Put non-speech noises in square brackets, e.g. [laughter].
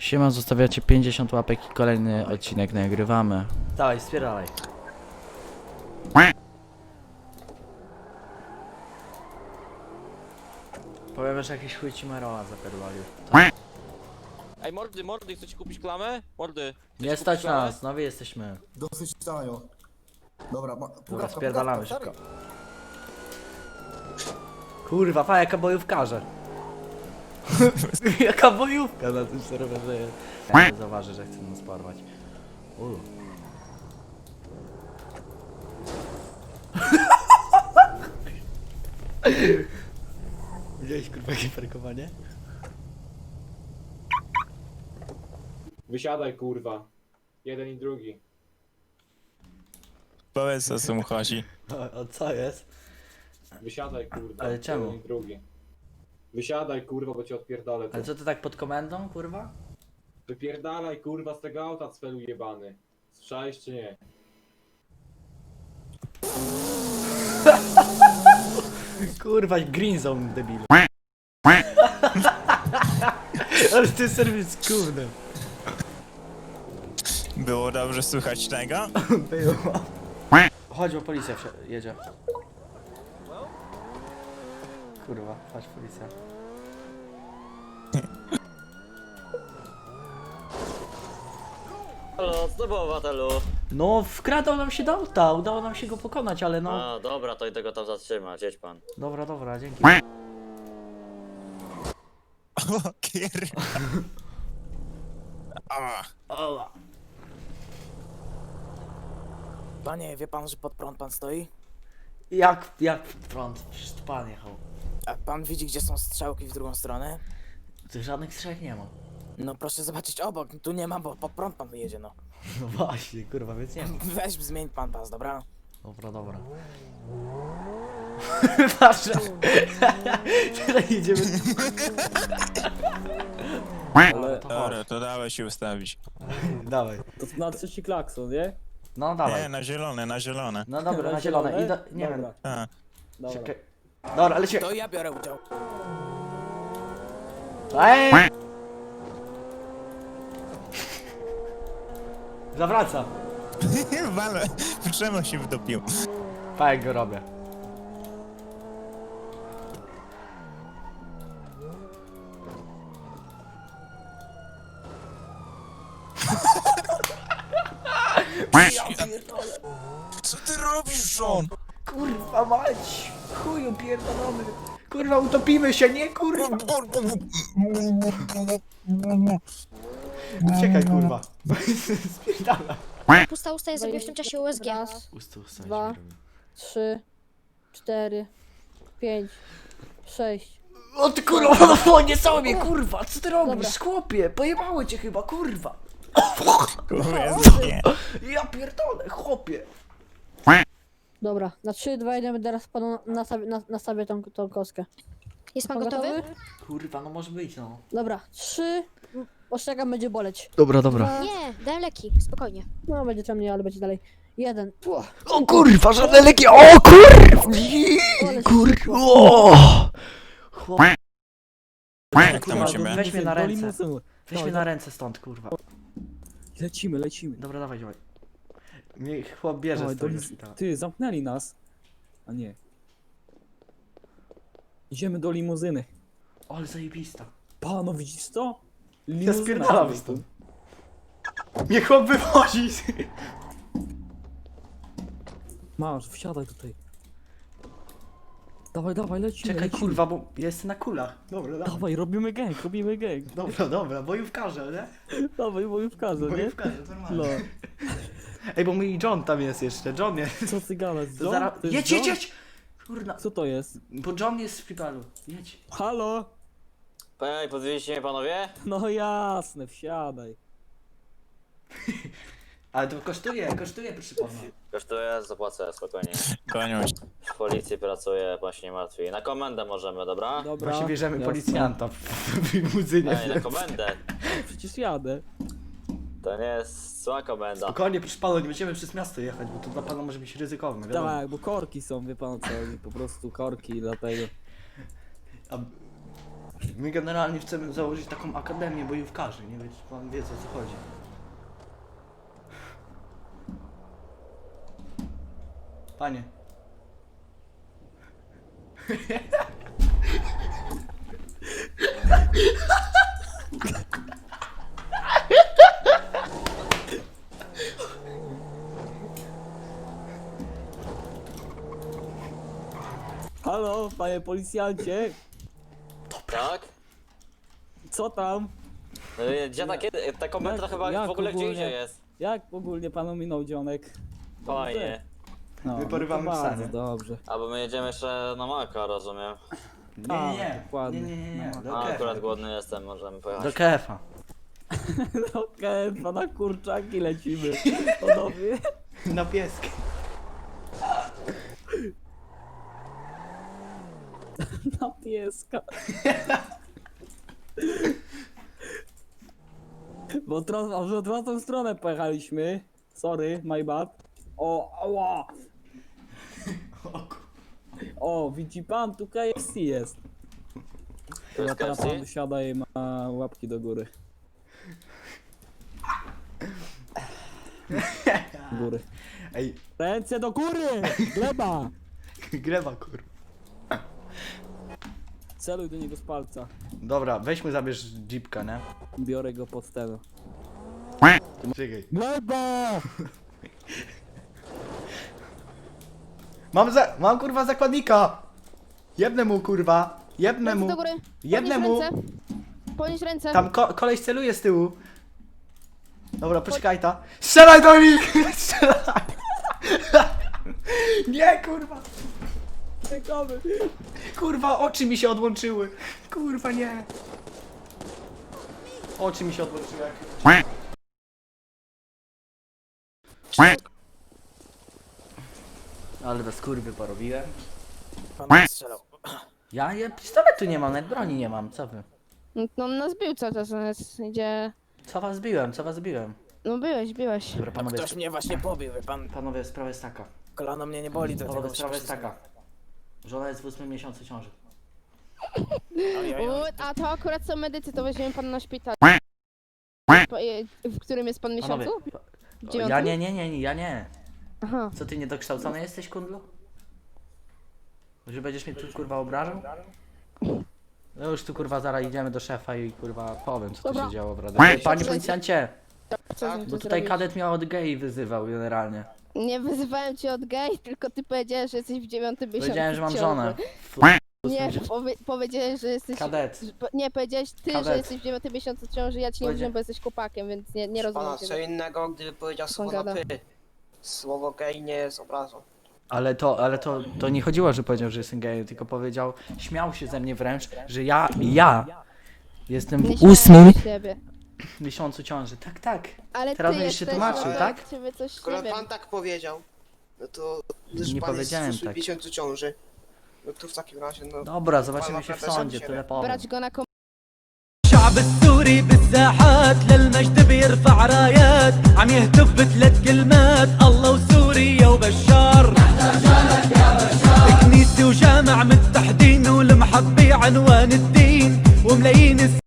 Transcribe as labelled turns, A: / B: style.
A: Siema, zostawiacie 50 łapek i kolejny odcinek nagrywamy. Dawaj, spieralaj. Powiem, że jakiś chuj ci Marola zapierdolił.
B: Ej, mordy, mordy, chcecie kupić klamę? Mordy.
A: Nie stać nas, nowi jesteśmy.
C: Dosyć tanio. Dobra, ma,
A: Dobra, spierdalamy szybko. Kurwa, pa, jaka bojówkarze. [laughs] jaka bojówka na tym serwerze jest. Ja nie zauważy, że chce nas porwać. U. Widziałeś kurwa jakie parkowanie?
D: Wysiadaj kurwa. Jeden i drugi.
E: Powiedz o co mu chodzi.
A: O, o co jest?
D: Wysiadaj kurwa.
A: Ale czemu?
D: Jeden i drugi. Wysiadaj kurwa, bo cię odpierdolę.
A: Ale co ty tak pod komendą, kurwa?
D: Wypierdalaj kurwa z tego auta cfelu jebany. Słyszałeś czy nie? [laughs]
A: Kurwa, green zone, debilu. [laughs] Ale ty serwis kurde.
E: Było dobrze słychać tego? [laughs]
A: Było. Chodź, bo policja wsi- jedzie. Kurwa, chodź policja. [laughs]
B: Halo, było, obywatelu?
A: No, wkradał nam się do auta, udało nam się go pokonać, ale no...
B: A, dobra, to idę go tam zatrzymać, jedź pan.
A: Dobra, dobra, dzięki. [laughs]
E: O, kier... [laughs] A,
A: Ola.
F: Panie, wie pan, że pod prąd pan stoi?
A: Jak, jak prąd? Przecież to pan jechał.
F: A pan widzi, gdzie są strzałki w drugą stronę?
A: Tu żadnych strzech nie ma.
F: No proszę zobaczyć obok, tu nie ma, bo pod prąd pan jedzie, no. [laughs]
A: No właśnie, kurwa, więc nie ma. [laughs]
F: Weź, zmień pan pas, dobra?
A: Dobra, dobra. [laughs] Patrz, teraz jedziemy. Ale to chodź.
E: dobra, to dałeś się ustawić.
A: Dawaj.
G: To na trzeci klakson, nie?
A: No dawaj.
E: Nie, na zielone, na zielone.
A: No dobra, na
G: Na
A: zielone.
G: zielone?
A: I do, nie wiem.
E: A,
G: Dobra.
A: Czekaj. Dobra, ale cię.
F: To ja biorę udział.
A: Ej! [laughs] Zawraca. [laughs]
E: Wale, czemu się wdopił?
A: Jak go robię.
E: Co ty robisz, John?
A: Kurwa mać! Chuju pierdolony! Kurwa utopimy się, nie kurwa! Uciekaj kurwa! [laughs] Spierdala!
H: Pusta usta jest zrobię w tym czasie USG.
I: Raz,
A: Ustu,
I: Dwa. trzy, cztery, pięć, sześć.
A: O ty kurwa, no fonie sobie kurwa! Co ty robisz,
I: Dobra.
A: chłopie? Pojebało cię chyba, kurwa!
E: Kurwa, nie.
A: Ja pierdolę, chłopie!
I: Dobra, na trzy, dwa, jeden, teraz panu nastawię, na, nastawię tą, tą kostkę.
H: Jest pan
I: Pan
H: gotowy?
A: Kurwa, no może być no.
I: Dobra, trzy, ostrzegam, będzie boleć.
A: Dobra, dobra.
I: Dwa,
H: Nie, daj leki, spokojnie.
I: no będzie ciemniej, ale będzie dalej. Jeden, Ło,
A: O kurwa, żadne leki, o kurwa! Kurwa! o! Chłop...
E: Jak tam u
A: Kurwa,
E: ciebie?
A: weź mnie na ręce. Weź mnie na ręce stąd, kurwa.
G: Lecimy, lecimy.
A: Dobra, dawaj, dawaj. Mnie chłop bierze
G: Dawaj, do. Ty, zamknęli nas. A nie. Idziemy do limuzyny.
A: Ale zajebista.
G: Pano, widzisz to?
A: Ja
G: Limuzyna
A: spierdalam
G: jedzie
A: stąd. Mnie chłop wywozi!
G: Masz, wsiadaj tutaj. Dawaj, dawaj, lecimy,
A: Czekaj,
G: lecimy.
A: kurwa, bo ja jestem na kulach. Dobra, dawaj.
G: Dawaj, robimy gang, robimy gang.
A: Dobra, dobra, bojówkarze, nie?
G: Dawaj, bojówkarze, nie?
A: Bojówkarze,
G: No,
A: normalnie. Ej, bo mój John tam jest jeszcze, John jest.
G: co ty gadasz,
A: To
G: John?
A: zaraz...
G: To jest
A: Jedź,
G: John?
A: jedź, jedź! Kurna,
G: Co to jest?
A: bo John jest w szpitalu. Jedź.
G: Halo?
B: Ej, podwieźliście mnie panowie?
G: No jasne, wsiadaj. [laughs]
A: Ale to kosztuje, kosztuje, proszę pana.
B: Kosztuje, zapłacę, spokojnie.
E: Cię.
B: W policji pracuję, pan się nie martwi. Na komendę możemy, dobra?
G: Dobra.
A: Właśnie bierzemy
G: jasne.
A: policjanta w, w limuzynie.
B: Ej, na komendę.
G: Przecież jadę.
B: To nie jest zła komenda.
A: Spokojnie, proszę pana, nie będziemy przez miasto jechać, bo to dla pana może być ryzykowne, wiadomo.
G: Tak, bo korki są, wie pan co, po prostu korki, dlatego.
A: A My generalnie chcemy założyć taką akademię bojówkarzy, nie wiem, czy pan wie o co chodzi. Panie.
G: Halo, panie policjancie,
B: Tak?
G: co tam?
B: Y, Gdzie ta kiedy? Ta komenda
G: Jak-
B: chyba
G: jak
B: w ogóle gdzie
G: ogólnie?
B: indziej jest.
G: Jak ogólnie panu minął dzionek?
B: Fajnie.
G: No, no to
A: psa,
G: bardzo
A: nie?
G: dobrze.
B: Albo my jedziemy jeszcze na Maka, rozumiem.
A: Nie, nie, nie.
G: dokładnie.
A: Nie, nie, nie, nie.
G: No.
A: Do
B: A,
A: kefa.
B: akurat głodny jestem, możemy pojechać.
A: Do kefa. [laughs]
G: Okej, pana kurczaki lecimy. [laughs] Panowie.
A: Na pieski. [laughs]
G: Na pieska. Bo tro- w odwrotną stronę pojechaliśmy. Sorry, my bad. O, ała! O, widzi pan, tu KFC jest.
B: To
G: Dobra, teraz
B: KFC?
G: pan wysiada i ma łapki do góry. [laughs] Góry.
A: Ej,
G: Ręce do góry! Gleba!
A: greba kur.
G: Celuj do niego z palca.
A: Dobra, weźmy zabierz jeepka, nie?
G: Biorę go pod tego.
A: Czekaj.
G: Gleba! [laughs]
A: Mam za... mam kurwa zakładnika! Jebnę mu kurwa! Jebnę mu!
H: do góry.
A: Jebnę mu!
H: ręce. Podnieś ręce.
A: Tam ko koleś celuje z tyłu. Dobra, poczekaj ta. Strzelaj do nich! [laughs] Strzelaj! [laughs] Nie kurwa!
G: Czekamy!
A: Kurwa, oczy mi się odłączyły! Kurwa, nie! Oczy mi się odłączyły. Ale bez kurwy porobiłem.
F: Pan strzelał.
A: Ja, ja pistoletu nie mam, nawet broni nie mam, co wy?
H: No on nas bił cały czas, on jest, idzie...
A: Co was biłem, co was biłem?
H: No byłeś, biłeś.
A: Dobra, panowie,
F: Ktoś mnie właśnie pobił, wie pan.
A: panowie, sprawa jest taka.
F: Kolano mnie nie boli do tego.
A: Panowie, sprawa jest taka. Żona jest w ósmym miesiącu ciąży.
H: U, a to akurat są medycy, to weźmiemy pana na szpital. Po- e, W którym jest pan
A: Panowie,
H: miesiącu?
A: pa-
H: W
A: o,
H: dziewiątym?
A: ja nie, nie, nie, nie, ja nie.
H: Aha.
A: Co ty niedokształcony jesteś, kundlu? Że będziesz mnie tu kurwa obrażał? No już tu kurwa zaraz idziemy do szefa i kurwa powiem co tu
H: Dobra.
A: się działo, prawda? Ej, Panie policjancie,
H: Co z nim
A: bo
H: tu
A: tutaj
H: zrobić?
A: kadet mnie od gei wyzywał generalnie.
H: Nie wyzywałem cię od gej, tylko ty powiedziałeś, że jesteś w dziewiątym miesiącu
A: Powiedziałem, że mam
H: ciąży.
A: żonę.
H: Nie, powie, powiedziałeś, że jesteś...
A: Kadet.
H: że- Nie, powiedziałeś ty,
A: Kadet.
H: że jesteś w dziewiątym miesiącu ciąży, ja ci nie
A: Powiedzia-
H: bo jesteś chłopakiem, więc nie, nie rozumiem
J: Pana, co
H: ciebie.
J: innego, gdyby powiedział słowo
H: gada.
J: na py. Słowo gej nie jest obrazą.
A: Ale to, ale to, to nie chodziło, że powiedział, że jestem gejem, tylko powiedział, śmiał się ze mnie wręcz, że ja, ja jestem
H: Nie
A: w
H: śmiałem
A: ósmym
H: z siebie. [clears throat]
A: miesiącu ciąży. Tak, tak.
H: Ale
A: Teraz
H: ty
A: będziesz się
H: jesteś,
A: tłumaczył,
H: ale
A: tak?
H: Ciebie coś, nie
J: Skoro
H: wiem.
J: pan tak powiedział, no to gdyż
A: Nie
J: pan
A: powiedziałem
J: jest w
A: tak.
J: miesiącu ciąży. No to w takim razie, no...
A: Dobra, zobaczymy
J: Pana
A: się w
J: profesor
A: sądzie,
J: siebie.
A: tyle powiem.
H: Brać go na kom...
K: الشعب السوري بالساحات للمجد بيرفع رايات عم يهتف بثلاث كلمات الله وسوريا وبشار كنيسة وجامع متحدين والمحط بعنوان الدين وملايين